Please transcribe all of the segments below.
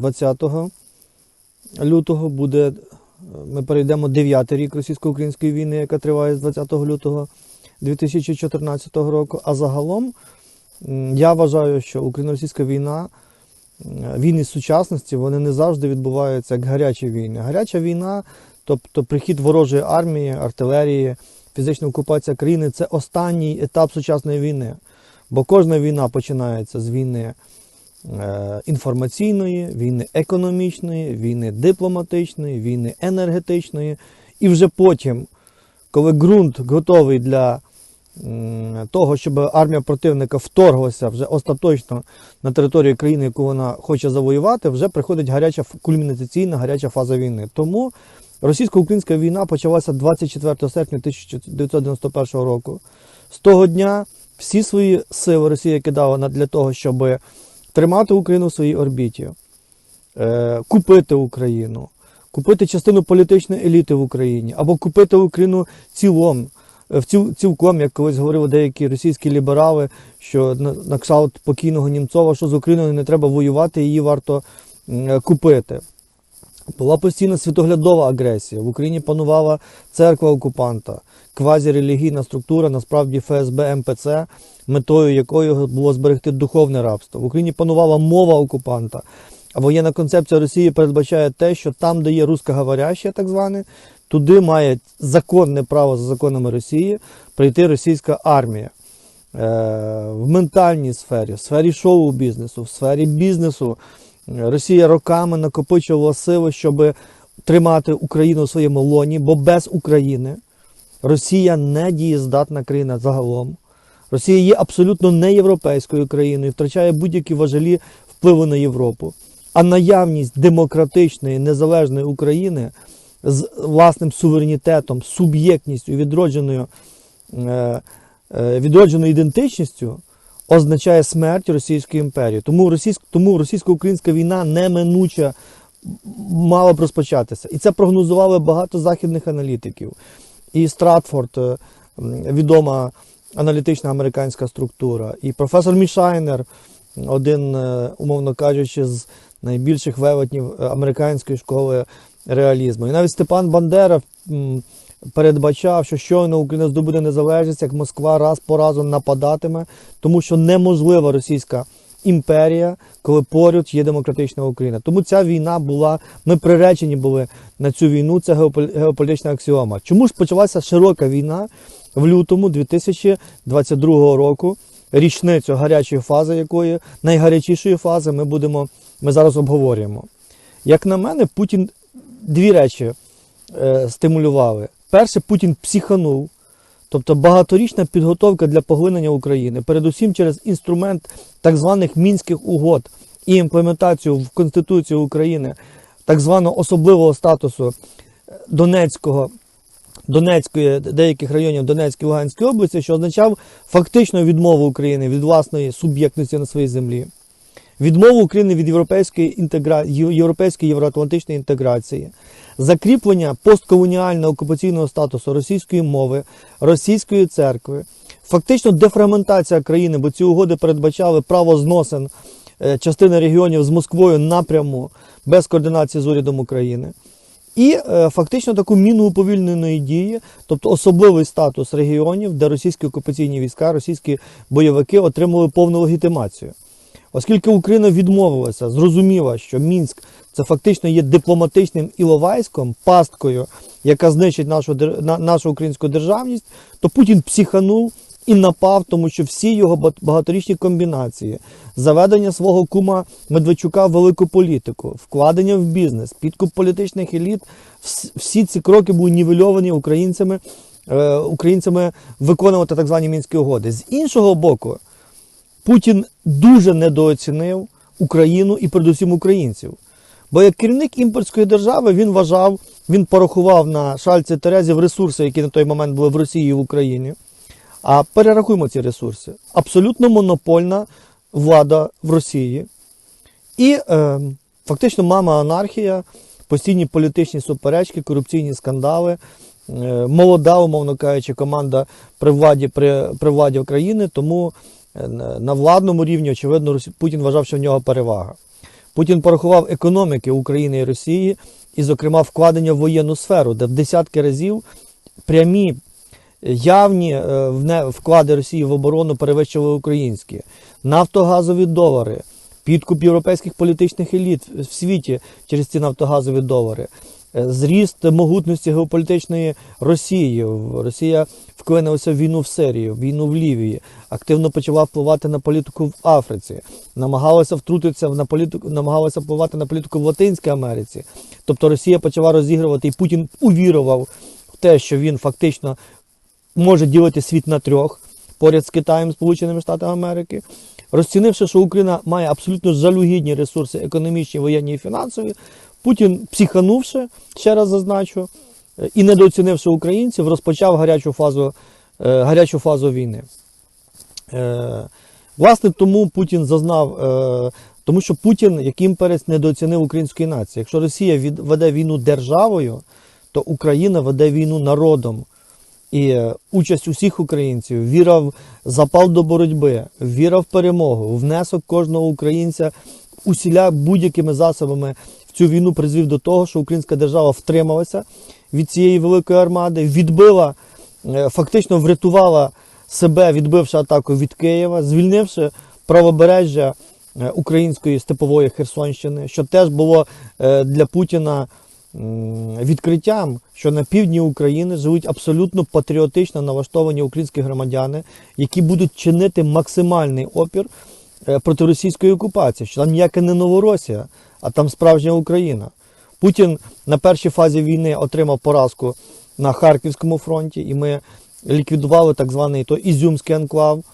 20 лютого буде, ми перейдемо 9 рік російсько-української війни, яка триває з 20 лютого 2014 року. А загалом я вважаю, що україно-російська війна, війни сучасності, вони не завжди відбуваються як гарячі війни. Гаряча війна, тобто прихід ворожої армії, артилерії, фізична окупація країни це останній етап сучасної війни. Бо кожна війна починається з війни інформаційної, війни економічної, війни дипломатичної, війни енергетичної. І вже потім, коли ґрунт готовий для того, щоб армія противника вторглася вже остаточно на територію країни, яку вона хоче завоювати, вже приходить гаряча кульмінаційна гаряча фаза війни. Тому російсько-українська війна почалася 24 серпня 1991 року. З того дня всі свої сили Росія кидала для того, щоб тримати Україну в своїй орбіті, е, купити Україну, купити частину політичної еліти в Україні, або купити Україну цілом, е, в ціл, цілком, як колись говорили деякі російські ліберали, що на, на кшталт покійного Німцова, що з Україною не треба воювати, її варто е, купити. Була постійна світоглядова агресія. В Україні панувала церква окупанта, квазірелігійна структура, насправді ФСБ МПЦ, метою якої було зберегти духовне рабство. В Україні панувала мова окупанта. А воєнна концепція Росії передбачає те, що там, де є русскоговорящі, так зване, туди має законне право за законами Росії прийти російська армія. Е, в ментальній сфері, в сфері шоу-бізнесу, в сфері бізнесу Росія роками накопичувала сили, щоб тримати Україну в своєму лоні, бо без України Росія не дієздатна країна загалом. Росія є абсолютно не європейською країною, втрачає будь-які важелі впливу на Європу. А наявність демократичної незалежної України з власним суверенітетом, суб'єктністю, відродженою, е, е, відродженою ідентичністю означає смерть Російської імперії. Тому, російсько, тому російсько-українська війна неминуча мала б розпочатися. І це прогнозували багато західних аналітиків. І Стратфорд, е, відома аналітична американська структура, і професор Мішайнер, один, е, умовно кажучи, з найбільших велетнів е, американської школи реалізму. І навіть Степан Бандера передбачав, що щойно Україна здобуде незалежність, як Москва раз по разу нападатиме, тому що неможлива російська імперія, коли поряд є демократична Україна. Тому ця війна була, ми приречені були на цю війну, це геополітична аксіома. Чому ж почалася широка війна в лютому 2022 року? Річницю гарячої фази, якої найгарячішої фази ми будемо, ми зараз обговорюємо. Як на мене, Путін дві речі е, стимулювали. Перше, Путін психанув, тобто багаторічна підготовка для поглинення України, передусім через інструмент так званих мінських угод і імплементацію в Конституцію України так званого особливого статусу Донецького. Донецької деяких районів Донецької Луганської області, що означав фактично відмову України від власної суб'єктності на своїй землі, відмову України від європейської інтегра... європейської євроатлантичної інтеграції, закріплення постколоніального окупаційного статусу російської мови, російської церкви, фактично дефрагментація країни, бо ці угоди передбачали право зносин е, частини регіонів з Москвою напряму без координації з урядом України. І е, фактично таку міну уповільненої дії, тобто особливий статус регіонів, де російські окупаційні війська, російські бойовики отримали повну легітимацію. Оскільки Україна відмовилася, зрозуміла, що Мінськ це фактично є дипломатичним іловайськом, пасткою, яка знищить нашу, нашу українську державність, то Путін психанув і напав, тому що всі його ба- багаторічні комбінації, заведення свого кума Медведчука в велику політику, вкладення в бізнес, підкуп політичних еліт, всі ці кроки були нівельовані українцями, е, українцями виконувати так звані мінські угоди. З іншого боку, Путін дуже недооцінив Україну і передусім українців. Бо як керівник імперської держави він вважав, він порахував на шальці Терезів ресурси, які на той момент були в Росії і в Україні. А перерахуємо ці ресурси. Абсолютно монопольна влада в Росії. І е, фактично мама анархія, постійні політичні суперечки, корупційні скандали, е, молода, умовно кажучи, команда при владі, при, при владі України, тому на на владному рівні, очевидно, Путін вважав, що в нього перевага. Путін порахував економіки України і Росії, і, зокрема, вкладення в воєнну сферу, де в десятки разів прямі явні е, вклади Росії в оборону перевищували українські, нафтогазові долари, підкуп європейських політичних еліт в світі через ці нафтогазові долари, е, зріст могутності геополітичної Росії. Росія вклинилася в війну в Сирії, в війну в Лівії, активно почала впливати на політику в Африці, намагалася втрутитися на політику, намагалася впливати на політику в Латинській Америці. Тобто Росія почала розігрувати, і Путін увірував в те, що він фактично може ділити світ на трьох поряд з Китаєм, Сполученими Штатами Америки. Розцінивши, що Україна має абсолютно жалюгідні ресурси економічні, воєнні і фінансові, Путін, психанувши, ще раз зазначу, е, і недооцінивши українців, розпочав гарячу фазу, е, гарячу фазу війни. Е, Власне, тому Путін зазнав, тому що Путін, як імперець, недооцінив української нації. Якщо Росія веде війну державою, то Україна веде війну народом. І участь усіх українців, віра в запал до боротьби, віра в перемогу, внесок кожного українця усіля будь-якими засобами цю війну призвів до того, що українська держава втрималася від цієї великої армади, відбила, е, фактично врятувала себе, відбивши атаку від Києва, звільнивши правобережжя е, української степової Херсонщини, що теж було е, для Путіна відкриттям, що на півдні України живуть абсолютно патріотично налаштовані українські громадяни, які будуть чинити максимальний опір проти російської окупації, що там ніяка не Новоросія, а там справжня Україна. Путін на першій фазі війни отримав поразку на Харківському фронті, і ми ліквідували так званий то Ізюмський анклав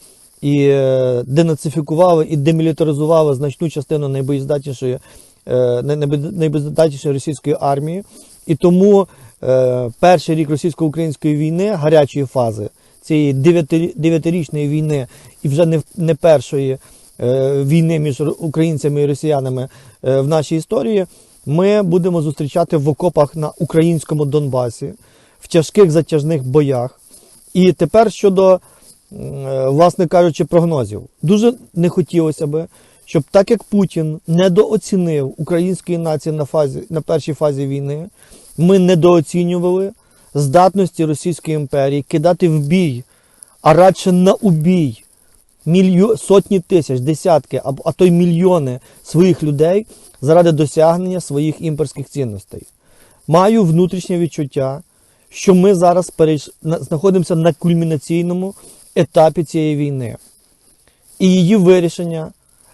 і е, денацифікували і демілітаризували значну частину найбоєздатнішої, е, найбоєздатнішої російської армії. І тому е, перший рік російсько-української війни, гарячої фази, цієї дев'ятирі- дев'ятирічної війни, і вже не, не першої війни між українцями і росіянами е, в нашій історії, ми будемо зустрічати в окопах на українському Донбасі, в тяжких затяжних боях. І тепер щодо, е, власне кажучи, прогнозів. Дуже не хотілося би, щоб так як Путін недооцінив української нації на, фазі, на першій фазі війни, ми недооцінювали здатності Російської імперії кидати в бій, а радше на убій мільйо... сотні тисяч, десятки, а, то й мільйони своїх людей заради досягнення своїх імперських цінностей. Маю внутрішнє відчуття, що ми зараз перейш... знаходимося на кульмінаційному етапі цієї війни. І її вирішення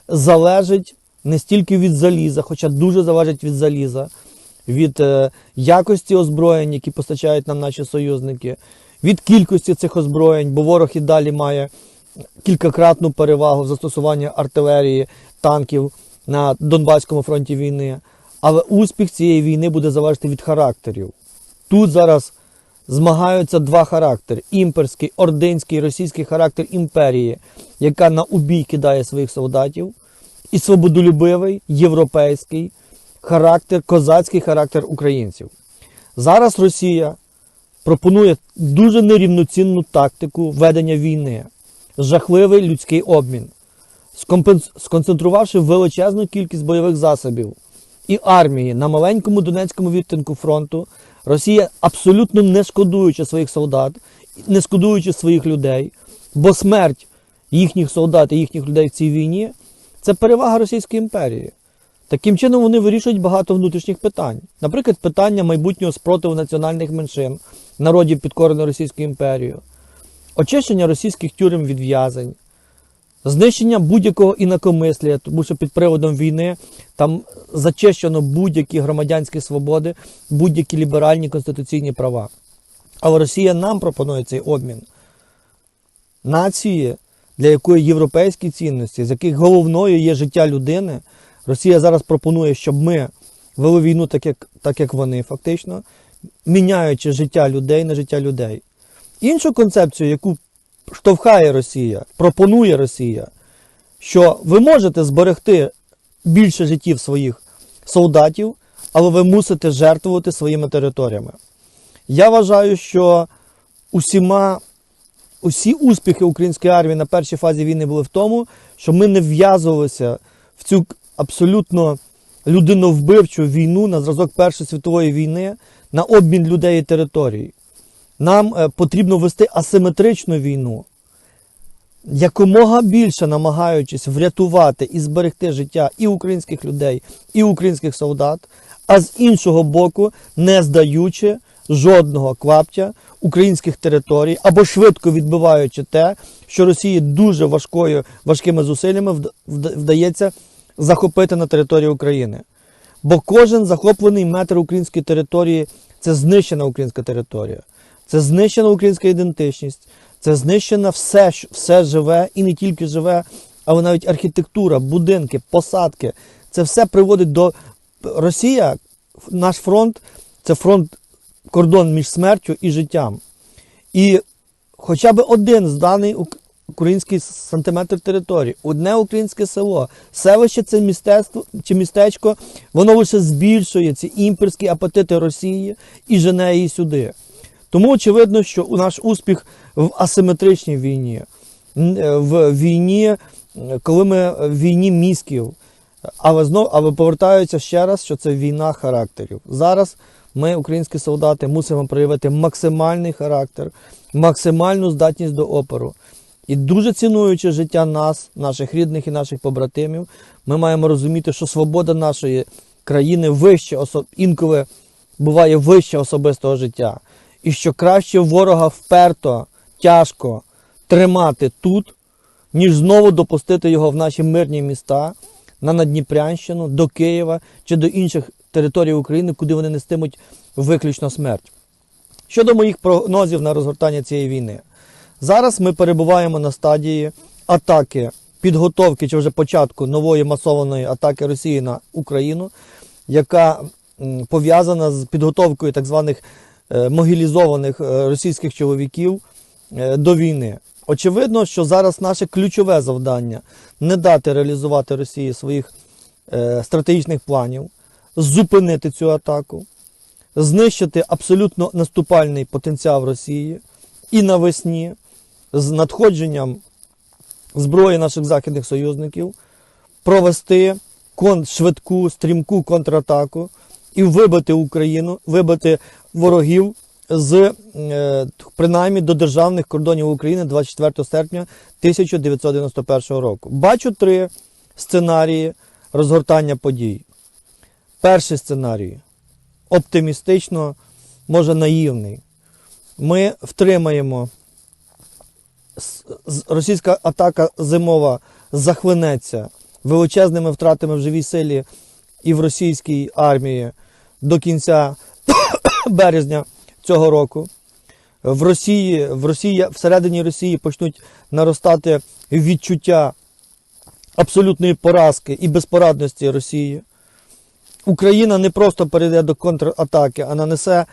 залежить не стільки від заліза, хоча дуже залежить від заліза, від е, якості озброєнь, які постачають нам наші союзники, від кількості цих озброєнь, бо ворог і далі має кількакратну перевагу в застосуванні артилерії, танків на Донбаському фронті війни. Але успіх цієї війни буде залежати від характерів. Тут зараз змагаються два характери: імперський, ординський, російський характер імперії, яка на убій кидає своїх солдатів, і свободолюбивий європейський характер, козацький характер українців. Зараз Росія пропонує дуже нерівноцінну тактику ведення війни, жахливий людський обмін, сконцентрувавши величезну кількість бойових засобів і армії на маленькому Донецькому відтинку фронту, Росія абсолютно не шкодуючи своїх солдат, не шкодуючи своїх людей, бо смерть їхніх солдат і їхніх людей в цій війні це перевага Російської імперії. Таким чином вони вирішують багато внутрішніх питань. Наприклад, питання майбутнього спротиву національних меншин, народів підкорених Російською імперією, очищення російських тюрем від в'язень, знищення будь-якого інакомислія, тому що під приводом війни там зачищено будь-які громадянські свободи, будь-які ліберальні конституційні права. Але Росія нам пропонує цей обмін. Нації, для якої європейські цінності, з яких головною є життя людини, Росія зараз пропонує, щоб ми вели війну так, як, так, як вони, фактично, міняючи життя людей на життя людей. Іншу концепцію, яку штовхає Росія, пропонує Росія, що ви можете зберегти більше життів своїх солдатів, але ви мусите жертвувати своїми територіями. Я вважаю, що усіма, усі успіхи української армії на першій фазі війни були в тому, що ми не вв'язувалися в цю абсолютно людиновбивчу війну на зразок Першої світової війни на обмін людей і територій. Нам е, потрібно вести асиметричну війну, якомога більше намагаючись врятувати і зберегти життя і українських людей, і українських солдат, а з іншого боку, не здаючи жодного кваптя українських територій або швидко відбиваючи те, що Росії дуже важкою, важкими зусиллями вд- вд- вдається захопити на території України. Бо кожен захоплений метр української території це знищена українська територія, це знищена українська ідентичність, це знищено все, все живе і не тільки живе, але навіть архітектура, будинки, посадки. Це все приводить до Росія, наш фронт це фронт кордон між смертю і життям. І хоча б один зданий ук- український сантиметр території, одне українське село, селище це містечко чи містечко, воно лише збільшує ці імперські апетити Росії і жене її сюди. Тому очевидно, що наш успіх в асиметричній війні, е, в війні, е, коли ми в війні мізків, але знов, але повертаються ще раз, що це війна характерів. Зараз ми, українські солдати, мусимо проявити максимальний характер, максимальну здатність до опору. І дуже цінуючи життя нас, наших рідних і наших побратимів, ми маємо розуміти, що свобода нашої країни вище, осо- інколи буває вище особистого життя. І що краще ворога вперто, тяжко тримати тут, ніж знову допустити його в наші мирні міста, на Надніпрянщину, до Києва чи до інших територій України, куди вони нестимуть виключно смерть. Щодо моїх прогнозів на розгортання цієї війни, зараз ми перебуваємо на стадії атаки, підготовки чи вже початку нової масованої атаки Росії на Україну, яка пов'язана з підготовкою так званих могілізованих е, російських чоловіків е, до війни. Очевидно, що зараз наше ключове завдання не дати реалізувати Росії своїх е, стратегічних планів, зупинити цю атаку, знищити абсолютно наступальний потенціал Росії і навесні з надходженням зброї наших західних союзників провести швидку, стрімку контратаку і вибити Україну, вибити ворогів з е, принаймні до державних кордонів України 24 серпня 1991 року. Бачу три сценарії розгортання подій. Перший сценарій оптимістично, може наївний. Ми втримаємо російська атака зимова захлинеться величезними втратами в живій силі і в російській армії до кінця березня цього року. В Росії, в Росії, всередині Росії почнуть наростати відчуття абсолютної поразки і безпорадності Росії. Україна не просто перейде до контратаки, а нанесе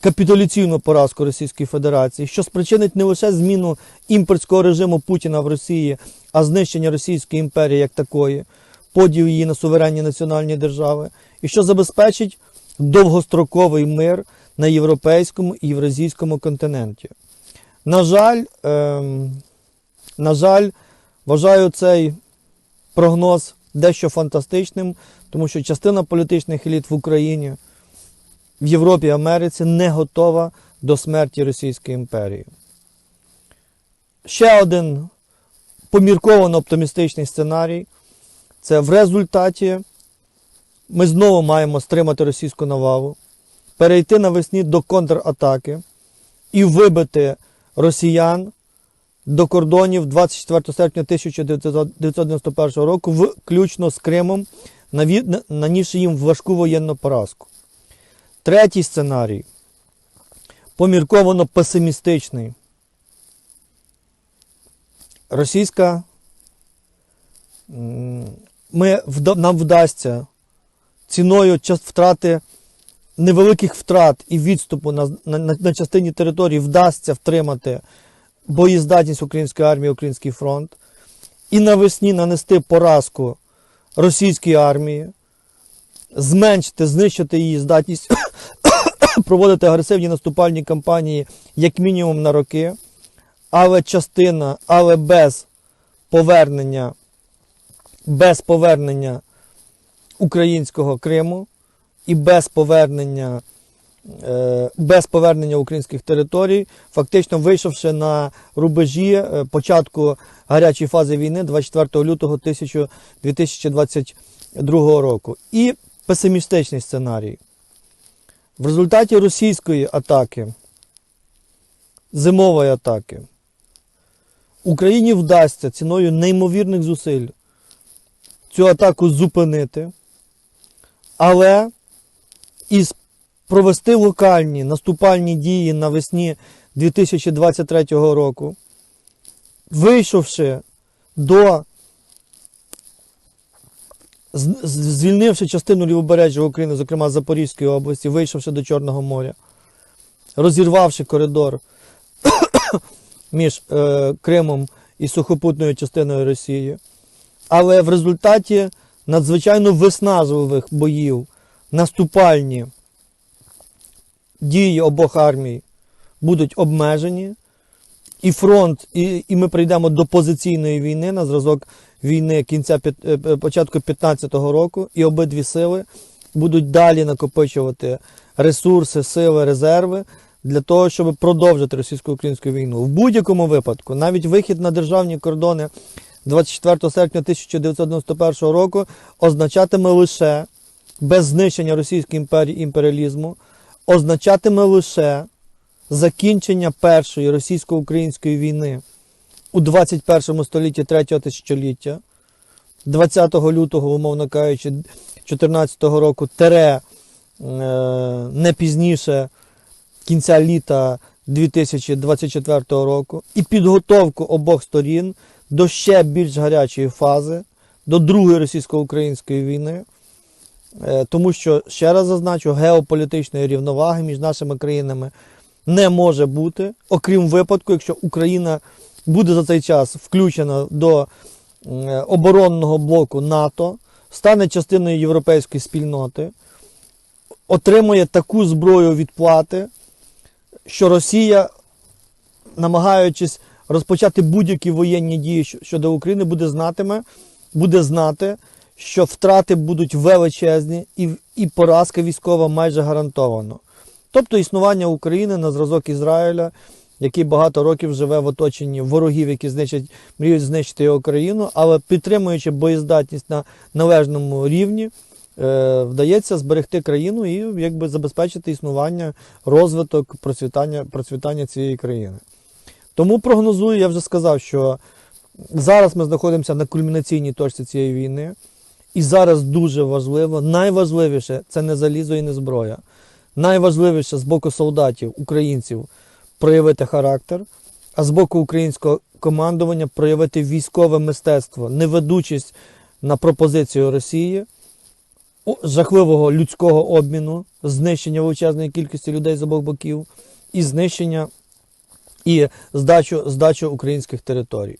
капітуляційну поразку Російської Федерації, що спричинить не лише зміну імперського режиму Путіна в Росії, а знищення Російської імперії як такої, поділ її на суверенні національні держави, і що забезпечить довгостроковий мир на європейському і євразійському континенті. На жаль, ем, на жаль, вважаю цей прогноз дещо фантастичним, тому що частина політичних еліт в Україні, в Європі Америці не готова до смерті Російської імперії. Ще один помірковано оптимістичний сценарій це в результаті ми знову маємо стримати російську навалу, перейти навесні до контратаки і вибити росіян до кордонів 24 серпня 1991 року, включно з Кримом, нанісши їм важку воєнну поразку. Третій сценарій помірковано песимістичний. Російська ми, нам вдасться ціною втрати невеликих втрат і відступу на, на, на, частині території вдасться втримати боєздатність української армії, український фронт, і навесні нанести поразку російській армії, зменшити, знищити її здатність проводити агресивні наступальні кампанії як мінімум на роки, але частина, але без повернення, без повернення українського Криму і без повернення, е, без повернення українських територій, фактично вийшовши на рубежі е, початку гарячої фази війни 24 лютого 1000 2022 року. І песимістичний сценарій. В результаті російської атаки, зимової атаки, Україні вдасться ціною неймовірних зусиль цю атаку зупинити, але і провести локальні наступальні дії навесні 2023 року, вийшовши до звільнивши частину лівобережжя України, зокрема Запорізької області, вийшовши до Чорного моря, розірвавши коридор між е, Кримом і сухопутною частиною Росії. Але в результаті надзвичайно виснажливих боїв наступальні дії обох армій будуть обмежені, і фронт, і, і ми прийдемо до позиційної війни на зразок війни кінця е, е, початку 15-го року, і обидві сили будуть далі накопичувати ресурси, сили, резерви для того, щоб продовжити російсько-українську війну. В будь-якому випадку, навіть вихід на державні кордони 24 серпня 1991 року означатиме лише без знищення Російської імперії імперіалізму, означатиме лише закінчення першої російсько-української війни у 21 столітті третього тисячоліття, 20 лютого, умовно кажучи, 2014 року, тере е, не пізніше кінця літа 2024 року, і підготовку обох сторін до ще більш гарячої фази, до другої російсько-української війни. Е, Тому що, ще раз зазначу, геополітичної рівноваги між нашими країнами не може бути, окрім випадку, якщо Україна буде за цей час включена до е, оборонного блоку НАТО, стане частиною європейської спільноти, отримує таку зброю відплати, що Росія, намагаючись розпочати будь-які воєнні дії щодо України, буде знатиме, буде знати, що втрати будуть величезні і, і поразка військова майже гарантовано. Тобто існування України на зразок Ізраїля, який багато років живе в оточенні ворогів, які знищать, мріють знищити його країну, але підтримуючи боєздатність на належному рівні, е, вдається зберегти країну і якби забезпечити існування, розвиток, процвітання, процвітання цієї країни. Тому прогнозую, я вже сказав, що зараз ми знаходимося на кульмінаційній точці цієї війни. І зараз дуже важливо, найважливіше це не залізо і не зброя. Найважливіше з боку солдатів, українців проявити характер, а з боку українського командування проявити військове мистецтво, не ведучись на пропозицію Росії, жахливого людського обміну, знищення величезної кількості людей з обох боків, і знищення і здачу, здачу українських територій.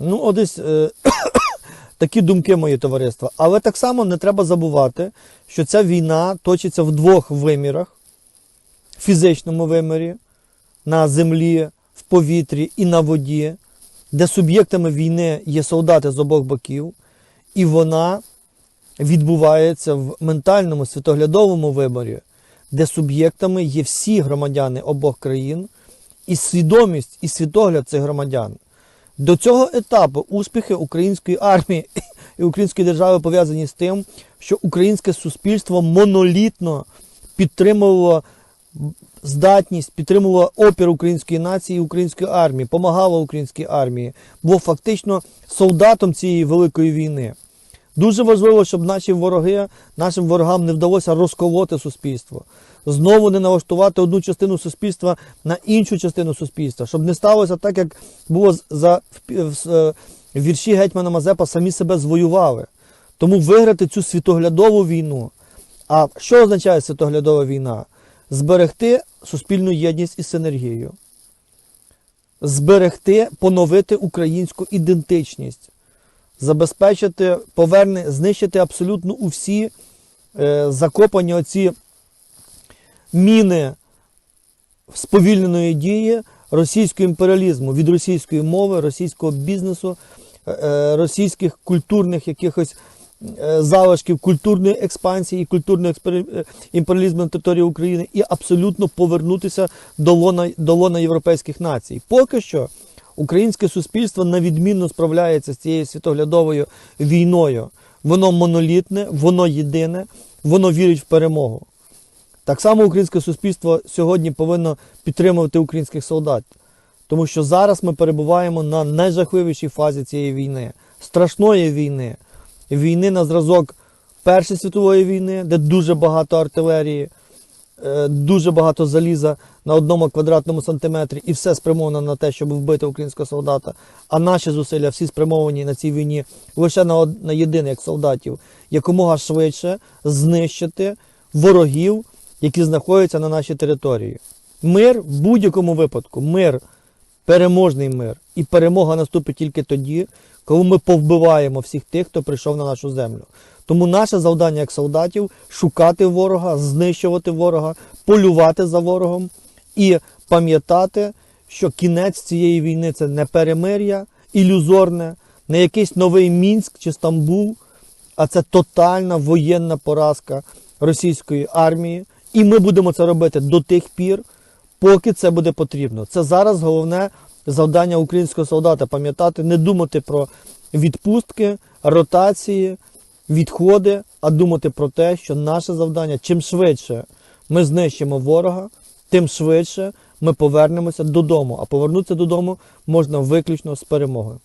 Ну, одесь е, такі думки мої товариства. Але так само не треба забувати, що ця війна точиться в двох вимірах: в фізичному вимірі, на землі, в повітрі і на воді, де суб'єктами війни є солдати з обох боків, і вона відбувається в ментальному світоглядовому виборі, де суб'єктами є всі громадяни обох країн, і свідомість і світогляд цих громадян. До цього етапу успіхи української армії і української держави пов'язані з тим, що українське суспільство монолітно підтримувало здатність, підтримувало опір української нації і української армії, помагало українській армії, було фактично солдатом цієї великої війни. Дуже важливо, щоб наші вороги, нашим ворогам не вдалося розколоти суспільство. Знову не налаштувати одну частину суспільства на іншу частину суспільства, щоб не сталося так, як було за е, вірші Гетьмана Мазепа самі себе звоювали. Тому виграти цю світоглядову війну. А що означає світоглядова війна? Зберегти суспільну єдність і синергію, зберегти, поновити українську ідентичність, забезпечити, поверне, знищити абсолютно усі е, закопані оці міни сповільненої дії російського імперіалізму від російської мови, російського бізнесу, е, е, російських культурних якихось е, залишків культурної експансії і культурного імперіалізму на території України і абсолютно повернутися до лона, до лона європейських націй. Поки що українське суспільство навідмінно справляється з цією світоглядовою війною. Воно монолітне, воно єдине, воно вірить в перемогу. Так само українське суспільство сьогодні повинно підтримувати українських солдат, тому що зараз ми перебуваємо на найжахливішій фазі цієї війни, страшної війни, війни на зразок Першої світової війни, де дуже багато артилерії, е, дуже багато заліза на одному квадратному сантиметрі, і все спрямовано на те, щоб вбити українського солдата. А наші зусилля всі спрямовані на цій війні лише на, од- на єдине, як солдатів, якомога швидше знищити ворогів, які знаходяться на нашій території. Мир в будь-якому випадку, мир, переможний мир. І перемога наступить тільки тоді, коли ми повбиваємо всіх тих, хто прийшов на нашу землю. Тому наше завдання як солдатів шукати ворога, знищувати ворога, полювати за ворогом і пам'ятати, що кінець цієї війни це не перемир'я, ілюзорне, не якийсь новий Мінськ чи Стамбул, а це тотальна воєнна поразка російської армії. І ми будемо це робити до тих пір, поки це буде потрібно. Це зараз головне завдання українського солдата пам'ятати, не думати про відпустки, ротації, відходи, а думати про те, що наше завдання чим швидше ми знищимо ворога, тим швидше ми повернемося додому. А повернутися додому можна виключно з перемогою.